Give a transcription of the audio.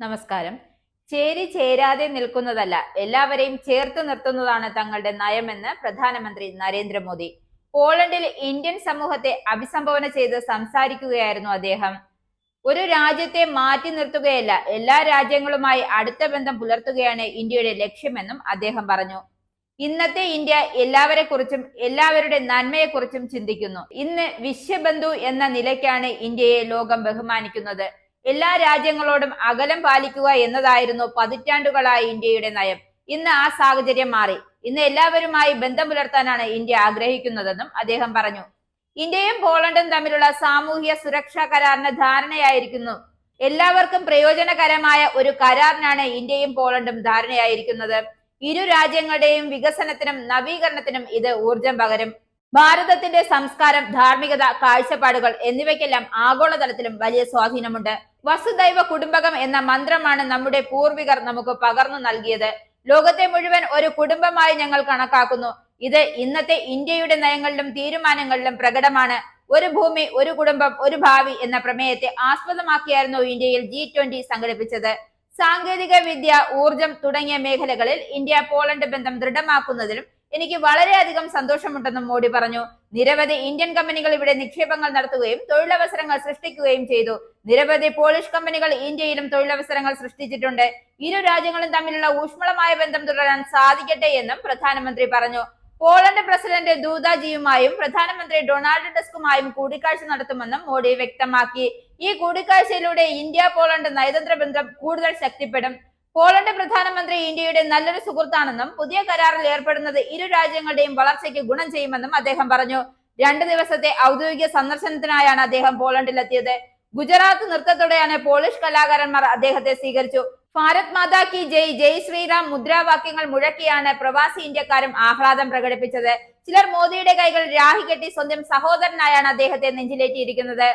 നമസ്കാരം. ചേരി ചേരാതെ നിൽക്കുന്നതല്ല എല്ലാവരെയും ചേർത്ത് നിർത്തുന്നതാണ് തങ്ങളുടെ നയമെന്ന് പ്രധാനമന്ത്രി നരേന്ദ്രമോദി. പോളണ്ടിൽ ഇന്ത്യൻ സമൂഹത്തെ അഭിസംബോധന ചെയ്ത് സംസാരിക്കുകയായിരുന്നു അദ്ദേഹം. ഒരു രാജ്യത്തെ മാറ്റി നിർത്തുകയല്ല എല്ലാ രാജ്യങ്ങളുമായി അടുത്ത ബന്ധം പുലർത്തുകയാണ് ഇന്ത്യയുടെ ലക്ഷ്യമെന്നും അദ്ദേഹം പറഞ്ഞു. ഇന്നത്തെ ഇന്ത്യ എല്ലാവരെ കുറിച്ചും എല്ലാവരുടെ നന്മയെക്കുറിച്ചും ചിന്തിക്കുന്നു. ഇന്ന് വിശ്വബന്ധു എന്ന നിലയ്ക്കാണ് ഇന്ത്യയെ ലോകം ബഹുമാനിക്കുന്നത്. എല്ലാ രാജ്യങ്ങളോടും അകലം പാലിക്കുക എന്നതായിരുന്നു പതിറ്റാണ്ടുകളായി ഇന്ത്യയുടെ നയം. ഇന്ന് ആ സാഹചര്യം മാറി. ഇന്ന് എല്ലാവരുമായി ബന്ധം പുലർത്താനാണ് ഇന്ത്യ ആഗ്രഹിക്കുന്നതെന്നും അദ്ദേഹം പറഞ്ഞു. ഇന്ത്യയും പോളണ്ടും തമ്മിലുള്ള സാമൂഹ്യ സുരക്ഷാ കരാറിന് ധാരണയായിരിക്കുന്നു. എല്ലാവർക്കും പ്രയോജനകരമായ ഒരു കരാറിനാണ് ഇന്ത്യയും പോളണ്ടും ധാരണയായിരിക്കുന്നത്. ഇരു രാജ്യങ്ങളുടെയും വികസനത്തിനും നവീകരണത്തിനും ഇത് ഊർജം പകരും. ഭാരതത്തിന്റെ സംസ്കാരം ധാർമ്മികത കാഴ്ചപ്പാടുകൾ എന്നിവയ്ക്കെല്ലാം ആഗോളതലത്തിലും വലിയ സ്വാധീനമുണ്ട്. വസുദൈവ കുടുംബകം എന്ന മന്ത്രമാണ് നമ്മുടെ പൂർവികർ നമുക്ക് പകർന്നു നൽകിയത്. ലോകത്തെ മുഴുവൻ ഒരു കുടുംബമായി ഞങ്ങൾ കണക്കാക്കുന്നു. ഇത് ഇന്നത്തെ ഇന്ത്യയുടെ നയങ്ങളിലും തീരുമാനങ്ങളിലും പ്രകടമാണ്. ഒരു ഭൂമി ഒരു കുടുംബം ഒരു ഭാവി എന്ന പ്രമേയത്തെ ആസ്പദമാക്കിയായിരുന്നു ഇന്ത്യയിൽ ജി ട്വന്റി സംഘടിപ്പിച്ചത്. സാങ്കേതിക വിദ്യ ഊർജം തുടങ്ങിയ മേഖലകളിൽ ഇന്ത്യ പോളണ്ട് ബന്ധം ദൃഢമാക്കുന്നതിലും എനിക്ക് വളരെയധികം സന്തോഷമുണ്ടെന്നും മോഡി പറഞ്ഞു. നിരവധി ഇന്ത്യൻ കമ്പനികൾ ഇവിടെ നിക്ഷേപങ്ങൾ നടത്തുകയും തൊഴിലവസരങ്ങൾ സൃഷ്ടിക്കുകയും ചെയ്തു. നിരവധി പോളിഷ് കമ്പനികൾ ഇന്ത്യയിലും തൊഴിലവസരങ്ങൾ സൃഷ്ടിച്ചിട്ടുണ്ട്. ഇരു രാജ്യങ്ങളും തമ്മിലുള്ള ഊഷ്മളമായ ബന്ധം തുടരാൻ സാധിക്കട്ടെ എന്നും പ്രധാനമന്ത്രി പറഞ്ഞു. പോളണ്ട് പ്രസിഡന്റ് ദൂതാജിയുമായും പ്രധാനമന്ത്രി ഡൊണാൾഡ് ടസ്കുമായും കൂടിക്കാഴ്ച നടത്തുമെന്നും മോഡി വ്യക്തമാക്കി. ഈ കൂടിക്കാഴ്ചയിലൂടെ ഇന്ത്യ പോളണ്ട് നയതന്ത്ര ബന്ധം കൂടുതൽ ശക്തിപ്പെടും. പോളണ്ട് പ്രധാനമന്ത്രി ഇന്ത്യയുടെ നല്ലൊരു സുഹൃത്താണെന്നും പുതിയ കരാറിൽ ഏർപ്പെടുന്നത് ഇരു രാജ്യങ്ങളുടെയും വളർച്ചയ്ക്ക് ഗുണം ചെയ്യുമെന്നും അദ്ദേഹം പറഞ്ഞു. രണ്ട് ദിവസത്തെ ഔദ്യോഗിക സന്ദർശനത്തിനായാണ് അദ്ദേഹം പോളണ്ടിലെത്തിയത്. ഗുജറാത്ത് നൃത്തത്തോടെയാണ് പോളിഷ് കലാകാരന്മാർ അദ്ദേഹത്തെ സ്വീകരിച്ചു. ഭാരത് മാതാ കി ജയ് ജയ് ശ്രീറാം മുദ്രാവാക്യങ്ങൾ മുഴക്കിയാണ് പ്രവാസി ഇന്ത്യക്കാരും ആഹ്ലാദം പ്രകടിപ്പിച്ചത്. ചിലർ മോദിയുടെ കൈകൾ രാഹി കെട്ടി സ്വന്തം സഹോദരനായാണ് അദ്ദേഹത്തെ നെഞ്ചിലേറ്റിയിരിക്കുന്നത്.